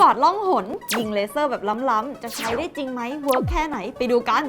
ย์บอดล่องหนยิงเลเซอร์แบบล้ำๆจะใช้ได้จริงไหมเวิร์กแค่ไหนไปดูกัน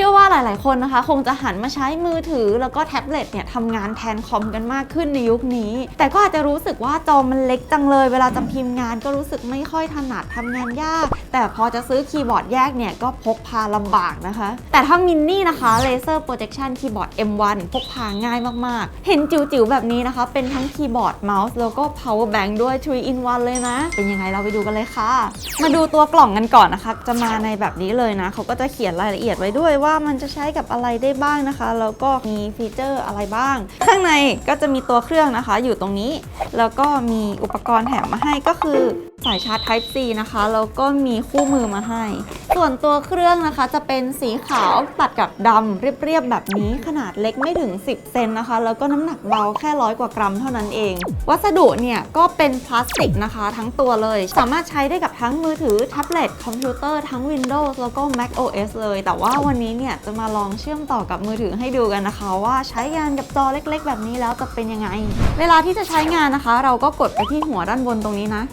ชื่อว่าหลาย ๆ คนนะคะ คงจะหันมาใช้มือถือ แล้วก็แท็บเล็ตเนี่ยทำงานแทนคอมกันมากขึ้นในยุคนี้ แต่ก็อาจจะรู้สึกว่าจอมันเล็กจังเลย เวลาจะพิมพ์งานก็รู้สึกไม่ค่อยถนัดทำงานยาก แต่พอจะซื้อคีย์บอร์ดแยกเนี่ยก็พกพาลำบากนะคะ แต่ถ้ามินนี่นะคะ Laser Projection Keyboard M1 พกพาง่ายมาก ๆ เห็นจิ๋ว ๆ แบบนี้นะคะ เป็นทั้งคีย์บอร์ดเมาส์แล้วก็ power bank ด้วย 3 in 1 เลยนะ เป็นยังไงเราไปดูกันเลยค่ะ มาดูตัวกล่องกันก่อนนะคะ จะมาในแบบนี้เลยนะเขาก็จะเขียนรายละเอียดไว้ด้วยว่าามันจะใช้กับอะไรได้บ้างนะคะ แล้วก็มีฟีเจอร์อะไรบ้าง ข้างในก็จะมีตัวเครื่องนะคะ อยู่ตรงนี้ แล้วก็มีอุปกรณ์แถมมาให้ก็คือ สายชาร์จ Type C นะคะแล้วก็มีคู่มือมาให้ ส่วนตัวเครื่องนะคะจะเป็นสีขาวตัดกับดำเรียบๆแบบนี้ขนาดเล็กไม่ถึง 10 เซนนะคะ แล้วก็น้ำหนักเบาแค่ร้อยกว่ากรัมเท่านั้นเอง วัสดุเนี่ยก็เป็นพลาสติกนะคะ ทั้งตัวเลย สามารถใช้ได้กับทั้งมือถือแท็บเล็ตคอมพิวเตอร์ทั้ง Windows แล้วก็ Mac OS เลย แต่ว่าวันนี้เนี่ยจะมาลองเชื่อมต่อกับมือถือให้ดูกันนะคะ ว่าใช้งานกับจอเล็ก ๆ แบบนี้แล้วจะเป็นยังไง เวลาที่จะใช้งานนะคะ เราก็กดไปที่หัวด้านบนตรงนี้นะ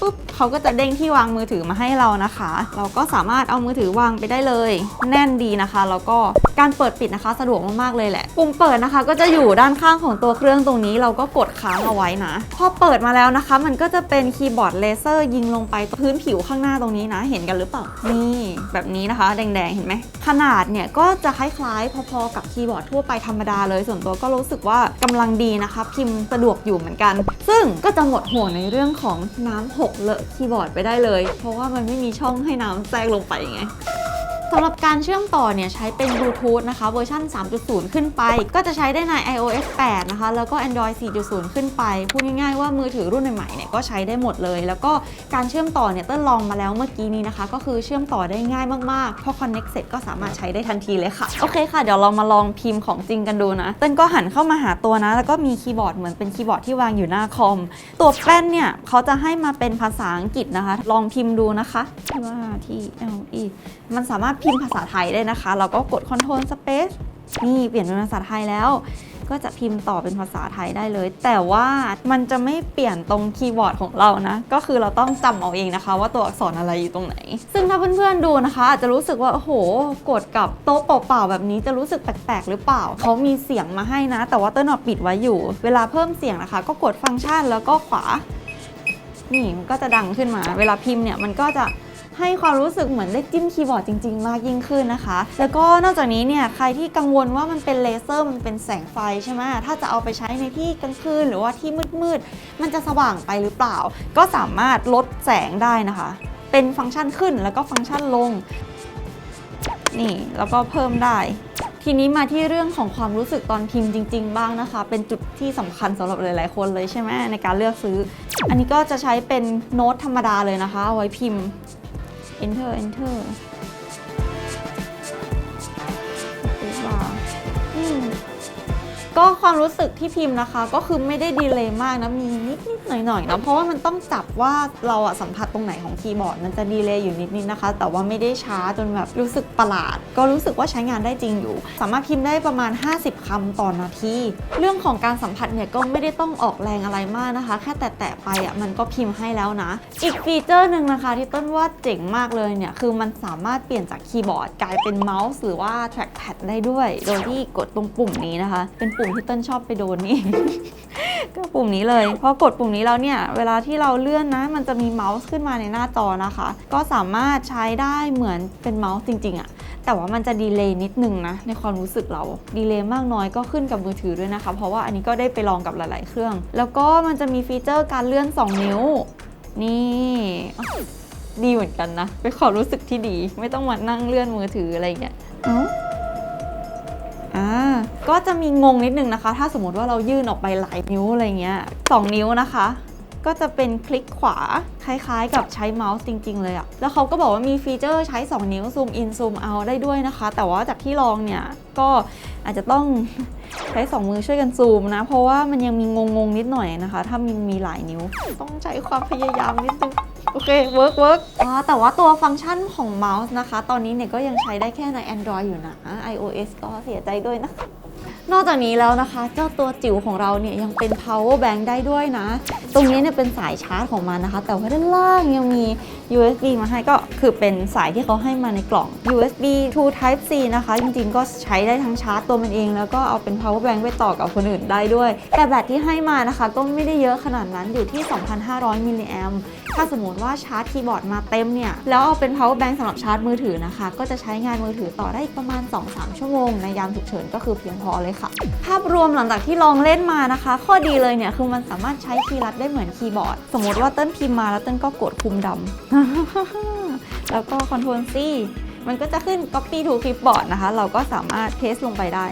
ปุ๊บ เขาก็จะเด้งที่วางมือถือมาให้เรานะคะ เราก็สามารถเอามือถือวางไปได้เลย แน่นดีนะคะ แล้วก็การเปิดปิดนะคะ สะดวกมากๆเลยแหละ ปุ่มเปิดนะคะ ก็จะอยู่ด้านข้างของตัวเครื่องตรงนี้ เราก็กดค้างเอาไว้นะ พอเปิดมาแล้วนะคะ มันก็จะเป็นคีย์บอร์ดเลเซอร์ยิงลงไปพื้นผิวข้างหน้าตรงนี้นะ เห็นกันหรือเปล่า นี่แบบนี้นะคะ แดงๆ เห็นไหม ขนาดเนี่ยก็จะคล้ายๆ พอๆ กับคีย์บอร์ดทั่วไปธรรมดาเลย ส่วนตัวก็รู้สึกว่ากำลังดีนะคะ พิมพ์สะดวกอยู่เหมือนกัน ซึ่งก็จะหมดห่วงในเรื่องของน้ำหกเลอะคีย์บอร์ดไปได้เลย เพราะว่ามันไม่มีช่องให้น้ำแทรกลงไปไง สำหรับการเชื่อมต่อเนี่ยใช้เป็นบลูทูธนะคะเวอร์ชัน3.0 ขึ้นไป ก็จะใช้ได้ใน iOS 8 นะคะ แล้วก็ Android 4.0 ขึ้นไป พูดง่ายๆว่ามือถือรุ่นใหม่ๆเนี่ยก็ใช้ได้หมดเลย แล้วก็การเชื่อมต่อเนี่ยเต้ลองมาแล้วเมื่อกี้นี้นะคะ ก็คือเชื่อมต่อได้ง่ายมากๆพอ connect เสร็จก็สามารถใช้ได้ทันทีเลยค่ะ โอเคค่ะ เดี๋ยวเรามาลองพิมพ์ของจริงกันดูนะเต้นก็หันเข้ามาหาตัวนะ แล้วก็มีคีย์บอร์ดเหมือนเป็นคีย์บอร์ดที่วางอยู่หน้าคอม ตัวแป้นเนี่ยเขาจะให้มาเป็นภาษาอังกฤษนะคะ ลองพิมพ์ดูนะคะว่า T L E มันสามารถพิมพ์ภาษาไทยได้นะคะ เราก็กด Ctrl Space นี่เปลี่ยนเป็นภาษาไทยแล้ว ก็จะพิมพ์ต่อเป็นภาษาไทยได้เลย แต่ว่ามันจะไม่เปลี่ยนตรงคีย์บอร์ดของเรานะ ก็คือเราต้องจำเอาเองนะคะ ว่าตัวอักษรอะไรอยู่ตรงไหน ซึ่งถ้าเพื่อนๆดูนะคะ อาจจะรู้สึกว่า โอ้โห กดกับโต๊ะเปล่าๆแบบนี้จะรู้สึกแปลกๆ หรือเปล่า เขามีเสียงมาให้นะ แต่ว่าเต้นอะปิดไว้อยู่ เวลาเพิ่มเสียงนะคะ ก็กดฟังก์ชันแล้วก็ขวา นี่มันก็จะดังขึ้นมา เวลาพิมพ์เนี่ยมันก็จะ ให้ความรู้สึกเหมือนได้จิ้มคีย์บอร์ดจริง ๆ มากยิ่งขึ้นนะคะ แล้วก็นอกจากนี้เนี่ยใครที่กังวลว่ามันเป็นเลเซอร์มันเป็นแสงไฟใช่ไหมถ้าจะเอาไปใช้ในที่กลางคืนหรือว่าที่มืดๆมันจะสว่างไปหรือเปล่า ก็สามารถลดแสงได้นะคะ เป็นฟังก์ชันขึ้นแล้วก็ฟังก์ชันลงนี่แล้วก็เพิ่มได้ทีนี้มาที่เรื่องของความรู้สึกตอนพิมพ์จริง ๆ บ้างนะคะ เป็นจุดที่สำคัญสำหรับหลายๆคนเลยใช่ไหมในการเลือกซื้อ อันนี้ก็จะใช้เป็นโน้ตธรรมดาเลยนะคะ เอาไว้พิมพ์ enter enter อืม ก็ความรู้สึกที่พิมพ์นะคะ ก็คือไม่ได้ดีเลย์มากนะมีนิดนิดๆหน่อยหน่อยๆนะเพราะว่ามันต้องจับว่าเราอะสัมผัสตรงไหนของคีย์บอร์ดมันจะดีเลย์อยู่นิดนิดนะคะ แต่ว่าไม่ได้ช้าจนแบบรู้สึกประหลาด ก็รู้สึกว่าใช้งานได้จริงอยู่ สามารถพิมพ์ได้ประมาณ 50คำต่อนาทีเรื่องของการสัมผัสเนี่ยก็ไม่ได้ต้องออกแรงอะไรมากนะคะ แค่แตะๆไปอะมันก็พิมพ์ให้แล้วนะ อีกฟีเจอร์หนึ่งนะคะ ที่ต้นว่าเจ๋งมากเลยเนี่ยคือมันสามารถเปลี่ยนจากคีย์บอร์ดกลายเป็นเมาส์หรือว่า trackpad ได้ด้วย โดยที่กดตรงปุ่มนี้นะคะ เป็นปุ่มที่เต้นชอบไปโดนนี่ ก็ปุ่มนี้เลยพอกดปุ่มนี้แล้วเนี่ย เวลาที่เราเลื่อนนะ มันจะมีเมาส์ขึ้นมาในหน้าจอนะคะ ก็สามารถใช้ได้เหมือนเป็นเมาส์จริง ๆอะแต่ว่ามันจะดีเลย์นิดนึงนะ ในความรู้สึกเราดีเลย์มากน้อยก็ขึ้นกับมือถือด้วยนะคะ เพราะว่าอันนี้ก็ได้ไปลองกับหลาย ๆ เครื่อง แล้วก็มันจะมีฟีเจอร์การเลื่อน 2 นิ้ว นี่ดีเหมือนกันนะเป็นความรู้สึกที่ดี ไม่ต้องมานั่งเลื่อนมือถืออะไรอย่างเงี้ย อ่าก็จะมีงงนิดนึงนะคะ ถ้าสมมติว่าเรายื่นออกไปหลายนิ้วอะไรเงี้ยสองนิ้วนะคะ ก็จะเป็นคลิกขวาคล้ายๆ กับใช้เมาส์จริง ๆ เลยอะแล้วเขาก็บอกว่ามีฟีเจอร์ใช้ 2 นิ้วซูมอินซูมเอาได้ด้วยนะคะ แต่ว่าจากที่ลองเนี่ยก็อาจจะต้อง ช้ 2 มือช่วยกันซูมนะ เพราะว่ามันยังมีงงๆนิดหน่อยนะคะ ถ้ามันมีหลายนิ้ว ต้องใช้ความพยายามนิดนึงโอเคเวิร์กเวิร์กอ๋อแต่ว่าตัวฟังก์ชันของเมาส์นะคะ ตอนนี้เนี่ยก็ยังใช้ได้แค่ใน Android อยู่นะ iOS ก็เสียใจด้วยนะนอกจากนี้แล้วนะคะ เจ้าตัวจิ๋วของเราเนี่ยยังเป็น power bank ได้ด้วยนะ ตรงนี้เนี่ยเป็นสายชาร์จของมันนะคะ แต่ว่าด้านล่างยังมี USB มาให้ก็คือเป็นสายที่เขาให้มาในกล่อง USB to Type C นะคะ จริงๆ ก็ใช้ได้ทั้งชาร์จตัวมันเอง แล้วก็เอาเป็น power bank ไปต่อกับคนอื่นได้ด้วย แต่แบตที่ให้มานะคะ ก็ไม่ได้เยอะขนาดนั้นอยู่ที่ 2,500 มิลลิแอมถ้าสมมติว่าชาร์จคีย์บอร์ดมาเต็มเนี่ย แล้วเอาเป็น power bank สำหรับชาร์จมือถือนะคะ ก็จะใช้งานมือถือต่อได้อีกประมาณ 2-3 ชั่วโมง ในยามฉุกเฉินก็คือเพียงพอเลยค่ะ ภาพรวมหลังจากที่ลองเล่นมานะคะ ข้อดีเลยเนี่ยคือมันสามารถใช้คีย์ลัดได้เหมือนคีย์บอร์ด สมมติว่าเต้นพิมพ์มาแล้วเต้นก็กดคุมดำแล้วก็ Ctrl C มันก็จะขึ้น Copy to Clipboard นะคะ เราก็สามารถเทสลงไปได้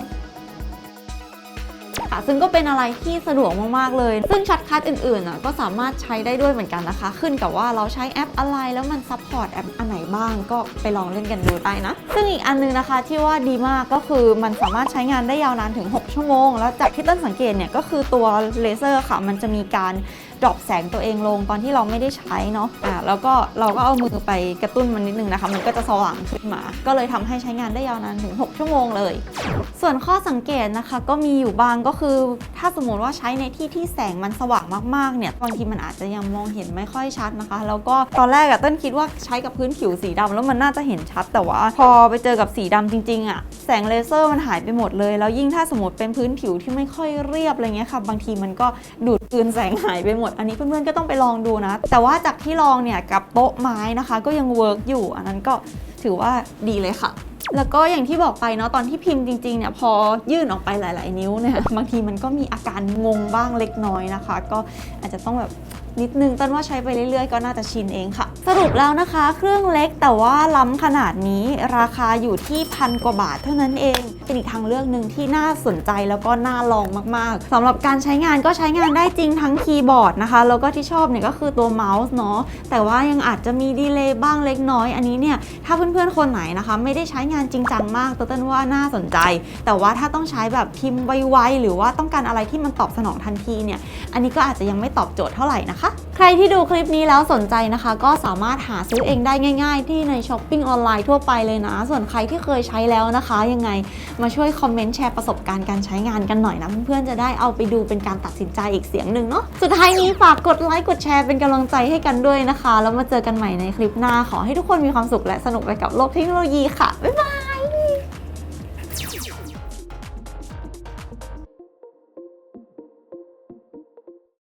ค่ะซึ่งก็เป็นอะไรที่สะดวกมาก ๆ เลย ซึ่งช็อตคัทอื่นๆน่ะก็สามารถใช้ได้ด้วยเหมือนกันนะคะ ขึ้นกับว่าเราใช้แอปอะไรแล้วมันซัพพอร์ตแอปอันไหนบ้างก็ไปลองเล่นกันดูได้นะ ซึ่งอีกอันนึงนะคะที่ว่าดีมากก็คือมันสามารถใช้งานได้ยาวนานถึง 6 ชั่วโมง แล้วจากที่ต้นสังเกตเนี่ยก็คือตัวเลเซอร์ค่ะมันจะมีการ ดรอปแสงตัวเองลงตอนที่เราไม่ได้ใช้เนาะอ่าแล้วก็เราก็เอามือไปกระตุ้นมันนิดนึงนะคะ มันก็จะสว่างขึ้นมา ก็เลยทำให้ใช้งานได้ยาวนานถึง 6 ชั่วโมงเลย ส่วนข้อสังเกตนะคะก็มีอยู่บางก็คือ ถ้าสมมติว่าใช้ในที่ที่แสงมันสว่างมากๆเนี่ยบางทีมันอาจจะยังมองเห็นไม่ค่อยชัดนะคะ แล้วก็ตอนแรกอะเต้นคิดว่าใช้กับพื้นผิวสีดำแล้วมันน่าจะเห็นชัด แต่ว่าพอไปเจอกับสีดำจริงๆอะแสงเลเซอร์มันหายไปหมดเลย แล้วยิ่งถ้าสมมติเป็นพื้นผิวที่ไม่ค่อยเรียบอะไรเงี้ยค่ะ บางทีมันก็ดูดกลืนแสงหายไปหมดอันนี้เพื่อนๆก็ต้องไปลองดูนะ แต่ว่าจากที่ลองเนี่ยกับโต๊ะไม้นะคะ ก็ยังเวิร์กอยู่ อันนั้นก็ถือว่าดีเลยค่ะแล้วก็อย่างที่บอกไปเนาะตอนที่พิมพ์จริงๆเนี่ยพอยื่นออกไปหลาย ๆ นิ้วเนี่ยบางทีมันก็มีอาการงงบ้างเล็กน้อยนะคะ ก็อาจจะต้องแบบ นิดนึงต้นว่าใช้ไปเรื่อยๆ ก็น่าจะชินเองค่ะ สรุปแล้วนะคะ เครื่องเล็กแต่ว่าล้ำขนาดนี้ราคาอยู่ที่พันกว่าบาทเท่านั้นเอง เป็นอีกทางเลือกหนึ่งที่น่าสนใจแล้วก็น่าลองมากๆสำหรับการใช้งานก็ใช้งานได้จริงทั้งคีย์บอร์ดนะคะ แล้วก็ที่ชอบเนี่ยก็คือตัวเมาส์เนาะแต่ว่ายังอาจจะมีดีเลย์บ้างเล็กน้อย อันนี้เนี่ยถ้าเพื่อนๆคนไหนนะคะ ไม่ได้ใช้งานจริงจังมากต้นว่าน่าสนใจ แต่ว่าถ้าต้องใช้แบบพิมพ์ไวๆหรือว่าต้องการอะไรที่มันตอบสนองทันทีเนี่ยอันนี้ก็อาจจะยังไม่ตอบโจทย์เท่าไหร่นะคะใครที่ดูคลิปนี้แล้วสนใจนะคะ ก็สามารถหาซื้อเองได้ง่าย ๆ ที่ในช้อปปิ้งออนไลน์ทั่วไปเลยนะ ส่วนใครที่เคยใช้แล้วนะคะ ยังไงมาช่วยคอมเมนต์แชร์ประสบการณ์การใช้งานกันหน่อยนะเพื่อนๆจะได้เอาไปดูเป็นการตัดสินใจอีกเสียงหนึ่งเนาะสุดท้ายนี้ฝากกดไลค์กดแชร์เป็นกำลังใจให้กันด้วยนะคะ แล้วมาเจอกันใหม่ในคลิปหน้าขอให้ทุกคนมีความสุขและสนุกไปกับโลกเทคโนโลยีค่ะบ๊ายบาย